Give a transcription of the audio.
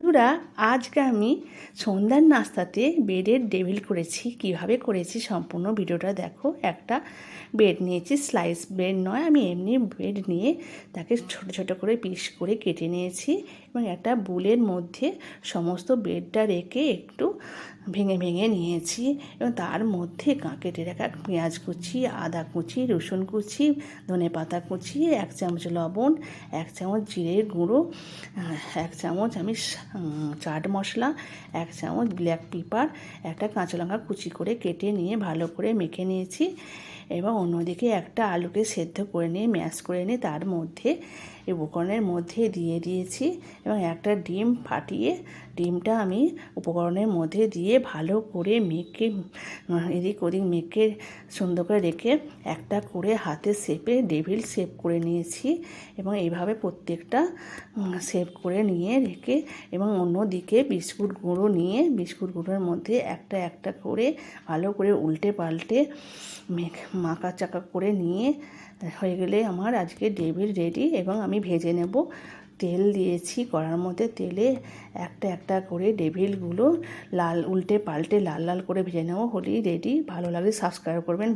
বন্ধুরা, আজকে আমি সন্ধ্যার নাস্তাতে বেডের ডেভিল করেছি। কীভাবে করেছি সম্পূর্ণ ভিডিওটা দেখো। একটা বেড নিয়েছি, স্লাইস ব্রেড নয়, আমি এমনি বেড নিয়ে তাকে ছোট ছোট করে পিস করে কেটে নিয়েছি এবং একটা বুলের মধ্যে সমস্ত বেডটা রেখে একটু ভেঙে ভেঙে নিয়েছি এবং তার মধ্যে কেটে রাখা পেঁয়াজ কুচি, আদা কুচি, রসুন কুচি, ধনে পাতা কুচি, এক চামচ লবণ, এক চামচ জিরের গুঁড়ো, এক চামচ আমি চাট মশলা, এক চামচ ব্ল্যাক পেপার, একটা কাঁচা লঙ্কা কুচি করে কেটে নিয়ে ভালো করে মেখে নিয়েছি এবং অন্যদিকে একটা আলুকে সেদ্ধ করে নিয়ে, ম্যাশ করে নিয়ে তার মধ্যে এই উপকরণের মধ্যে দিয়ে দিয়েছি এবং একটা ডিম ফাটিয়ে ডিমটা আমি উপকরণের মধ্যে দিয়ে ভালো করে মেখে, এদিক ওদিক মেখে সুন্দর করে রেখে একটা করে হাতে শেপে ডেভিল শেপ করে নিয়েছি এবং এইভাবে প্রত্যেকটা শেপ করে নিয়ে রেখে এবং অন্যদিকে বিস্কুট গুঁড়ো নিয়ে বিস্কুট গুঁড়োর মধ্যে একটা একটা করে ভালো করে উল্টে পাল্টে মেখ, মাখা চাকা করে নিয়ে, হয়ে গেলে আমার আজকে ডেভিল রেডি এবং আমি ভেজে নেব। তেল দিয়েছি কড়ার মধ্যে তেলে একটা একটা করে ডেভিলগুলো লাল, উল্টে পাল্টে লাল লাল করে ভেজে নেব। হলেই রেডি ভালো লাগলে সাবস্ক্রাইব করবেন।